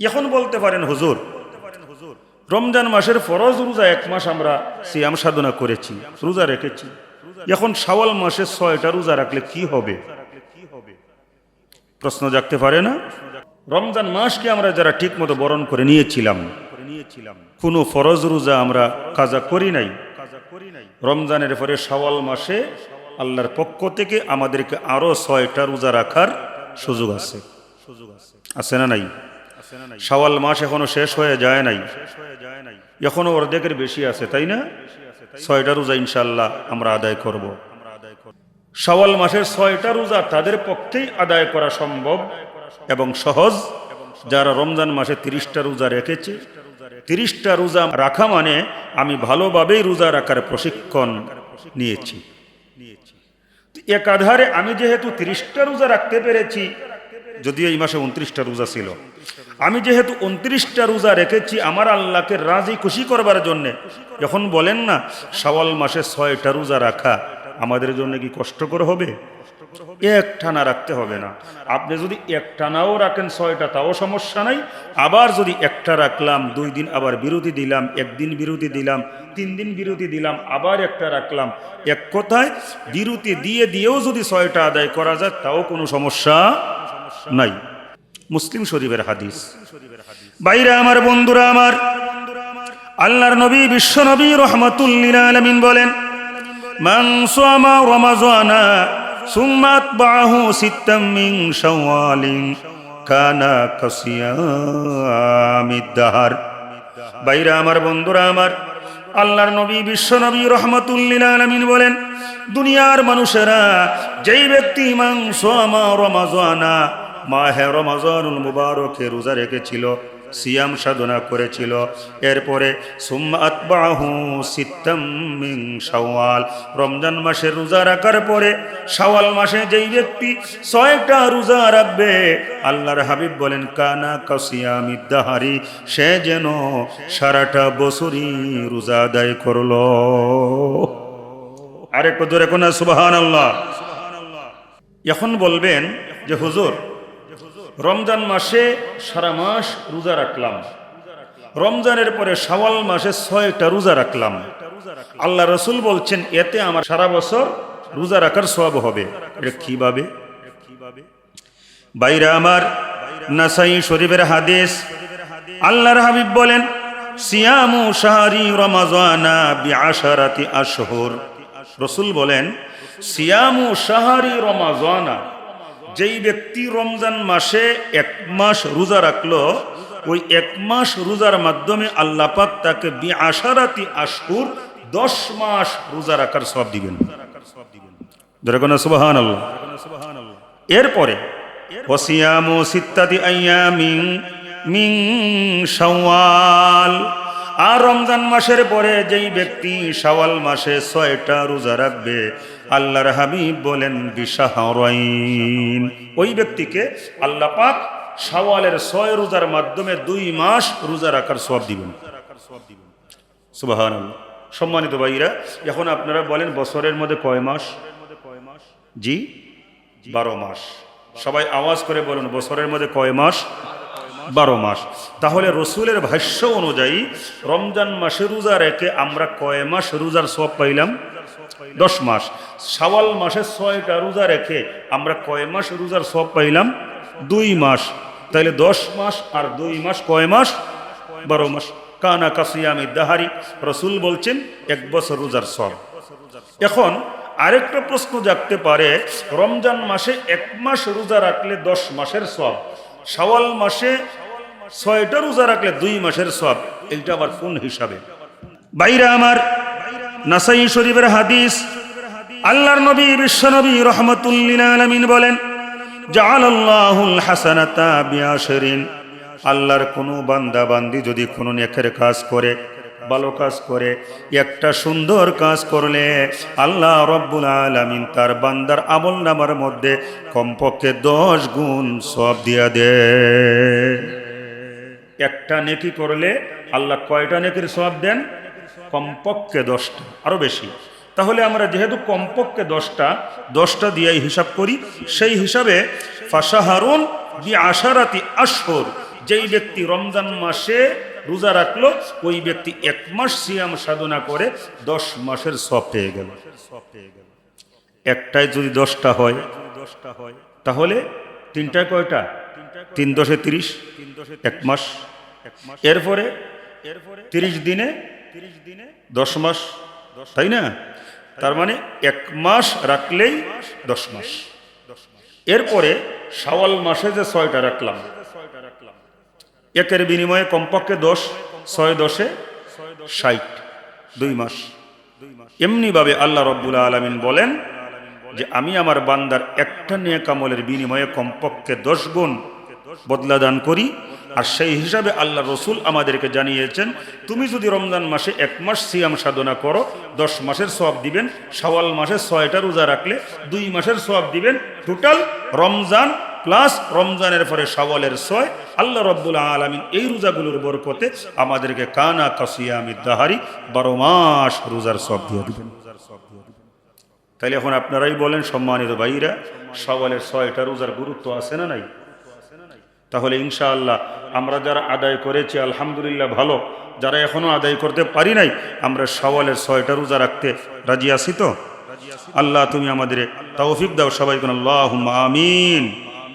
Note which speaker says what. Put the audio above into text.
Speaker 1: এখন বলতে পারেন হুজুর, রমজান মাসের ফরজ রোজা এক মাস আমরা সিয়াম সাধনা করেছি, রোজা রেখেছি। এখন শাওয়াল মাসে ছয়টা রোজা রাখলে কি হবে? প্রশ্ন জাগতে পারে না? রমজান মাসকে আমরা যারা ঠিক মতো বরণ করে নিয়েছিলাম, কোনো ফরজ রোজা আমরা কাজা করি নাই। রমজানের পরে শাওয়াল মাসে আল্লাহর পক্ষ থেকে আমাদেরকে আরও ছয়টা রোজা রাখার সুযোগ আছে সুযোগ আছে। আছে না নাই? শাওয়াল মাস এখনও শেষ হয়ে যায় নাই। এখনও অর্ধেকের বেশি আছে, তাই না? ছয়টা রোজা ইনশাল্লাহ আমরা আদায় করব। শাওয়াল মাসের ছয়টা রোজা তাদের পক্ষেই আদায় করা সম্ভব এবং সহজ। যারা রমজান মাসে তিরিশটা রোজা রেখেছে, তিরিশটা রোজা রাখা মানে আমি ভালোভাবেই রোজা রাখার প্রশিক্ষণ নিয়েছি। তো এক আধারে আমি যেহেতু তিরিশটা রোজা রাখতে পেরেছি যদিও এই মাসে উনত্রিশটা রোজা ছিল। আমি যেহেতু উনত্রিশটা রোজা রেখেছি, আমার আল্লাহকে রাজি, খুশি করবার জন্যে। যখন বলেন না সওয়াল মাসে ছয়টা রোজা রাখা, আমাদের জন্য কি কষ্টকর হবে? এক টানা রাখতে হবে না। আপনি যদি এক টানাও রাখেন ছয়টা, তাও সমস্যা নাই। আবার যদি একটা রাখলাম, দুই দিন আবার বিরতি দিলাম, একদিন বিরতি দিলাম, তিন দিন বিরতি দিলাম, আবার একটা রাখলাম, এক কথায় বিরতি দিয়ে দিয়েও যদি ছয়টা আদায় করা যায়, তাও কোনো সমস্যা নাই মুসলিম শরীফের হাদিস। বাইরে আমার বন্ধুরা, আমার আল্লাহর নবী, বিশ্ব নবী রহমতুল্লিল আলমিন বলেন, মান সামা রমাজানা সুম্মা আতবাহু সিত্তাম শাওয়ালিন কানা কাসিয়ামিদ দাহার বাইরে আমার বন্ধুরা, আমার আল্লাহর নবী, বিশ্ব নবী রহমতুল্লিল আলমিন বলেন, দুনিয়ার মানুষেরা যেই ব্যক্তি মাংস আমার রমাজানা মাহে রমাজানুল মুবারকে রোজা রেখেছিল, সিয়াম সাধনা করেছিল। এরপরে শাওয়াল। রমজান মাসে রোজা রাখার পরে সাওয়াল মাসে যেই ব্যক্তি ছয়টা রোজা রাখবে, আল্লাহর হাবিব বলেন, কানা কাসিয়ামিদ্দাহারি সে যেন সারাটা বছরই রোজা আদায় করল। আরেকটু জোরে কোনা সুবাহান আল্লাহ এখন বলবেন যে, হুজুর রমজান মাসে সারা মাস রোজা রাখলাম। রমজানের পরে শাওয়াল মাসে ছয়টা রোজা রাখলাম। আল্লাহ রসুল বলছেন, এতে আমার সারা বছর রোজা রাখার সব হবে। এটা কীভাবে? বাইরে আমার নাসাই শরীফের হাদিস। আল্লাহর হাবিব বলেন, সিয়ামু শাহরি রমাজানা বিআশারাতি আশহুর। রসুল বলেন, সিয়ামু শাহরি রমাজানা যেই ব্যক্তি রমজান মাসে এক মাস রোজা রাখল, ওই এক মাস রোজার মাধ্যমে আল্লাহ পাক তাকে বি আশারাতি আশহুর দশ মাস রোজা রাখার সব দিবেন। সুবাহান আল্লাহ এরপরে ওসিয়ামু সিত্তাতি আইয়ামিন মিন শাওয়াল। আর রমজান মাসের পরে যেই ব্যক্তি শাওয়াল মাসে ছয়টা রোজা রাখবে আল্লাহর হাবিব বলেন বিশাহরাইন ওই ব্যক্তিকে আল্লাহ পাক শাওয়ালের ছয় রোজার মাধ্যমে দুই মাস রোজা রাখার সব দিবেন। সুবাহান সম্মানিত ভাইরা এখন আপনারা বলেন, বছরের মধ্যে কয় মাস? জি, বারো মাস। সবাই আওয়াজ করে বলুন, বছরের মধ্যে কয় মাস? বারো মাস। তাহলে রসুলের ভাষ্য অনুযায়ী রমজান মাসে রোজা রেখে আমরা কয় মাস রোজার সব পাইলাম? দশ মাস। সাওয়াল মাসে ছয়টা রোজা রেখে আমরা কয় মাস রোজার সব পাইলাম? দুই মাস। তাইলে দশ মাস আর দুই মাস কয় মাস? বারো মাস। কানা কাসিয়ামি দাহারি। রসুল বলছেন, এক বছর রোজার সব। এখন আরেকটা প্রশ্ন জাগতে পারে, রমজান মাসে এক মাস রোজা রাখলে দশ মাসের সব। শাওয়াল মাসে ছয়টা রোজা রাখলে দুই মাসের সব। এইটা আবার কোন হিসাবে? বাইরে আমার নাসাই শরীফের হাদিস। আল্লাহর নবী, বিশ্ব নবী রহমতুল্লিল আলমিন বলেন জালাল্লাহুল হাসানাতা বিআশরিন। আল্লাহর কোনো বান্দা বান্দি যদি কোনো নেকের কাজ করে, ভালো কাজ করে, একটা সুন্দর কাজ করলে আল্লাহ রব্বুল আলমিন তার বান্দার আমল নামার মধ্যে কমপক্ষে দশ গুণ সব দিয়া দে। একটা নেকি করলে আল্লাহ কয়টা নেকির সব দেন? কমপক্ষে দশটা আরও বেশি। তাহলে আমরা যেহেতু কমপক্ষে দশটা দশটা দিয়াই হিসাব করি, সেই হিসাবে ফাসাহারুন বি আশারাতি আশহর, যেই ব্যক্তি রমজান মাসে রোজা রাখল, ওই ব্যক্তি এক মাস সিয়াম সাধনা করে দশ মাসের সব পেয়ে গেল। একটাই যদি দশটা হয় দশটা হয় তাহলে তিনটায় কয়টা? তিন দশে তিরিশ, এক মাস। এরপরে এরপরে তিরিশ দিনে দশ মাস তাই না? তার মানে এক মাস রাখলেই দশ মাস। এরপরে শাওয়াল মাসে যে ছয়টা রাখলাম একের বিনিময়ে কমপক্ষে দশ ছয় দশে ষাট দুই মাস। এমনিভাবে আল্লাহ রব্বুল আলমিন বলেন যে আমি আমার বান্দার একটা নিয়ে কামলের বিনিময়ে কমপক্ষে দশ গুণ বদলা দান করি। আর সেই হিসাবে আল্লাহ রসুল আমাদেরকে জানিয়েছেন, তুমি যদি রমজান মাসে এক মাস সিয়াম সাধনা করো, দশ মাসের সব দিবেন সওয়াল মাসে ছয়টা রোজা রাখলে দুই মাসের সব দিবেন টোটাল রমজান প্লাস রমজানের পরে সওয়ালের ছয়, আল্লাহ রব্বুল আলমিন এই রোজাগুলোর বরকতে আমাদেরকে কানা কাসিয়ামি দাহারি বারো মাস রোজার সব দিয়ে দিবেন। তাইলে এখন আপনারাই বলেন, সম্মানিত ভাইরা সওয়ালের ছয়টা রোজার গুরুত্ব আছে না নাই? তাহলে ইনশাআল্লাহ আমরা যারা আদায় করেছি, আলহামদুলিল্লাহ ভালো। যারা এখনও আদায় করতে পারি নাই, আমরা সওয়ালের ছয়টা রোজা রাখতে রাজি আছি তো? আল্লাহ তুমি আমাদের তৌফিক দাও সবাই কোন আল্লাহ আমিন।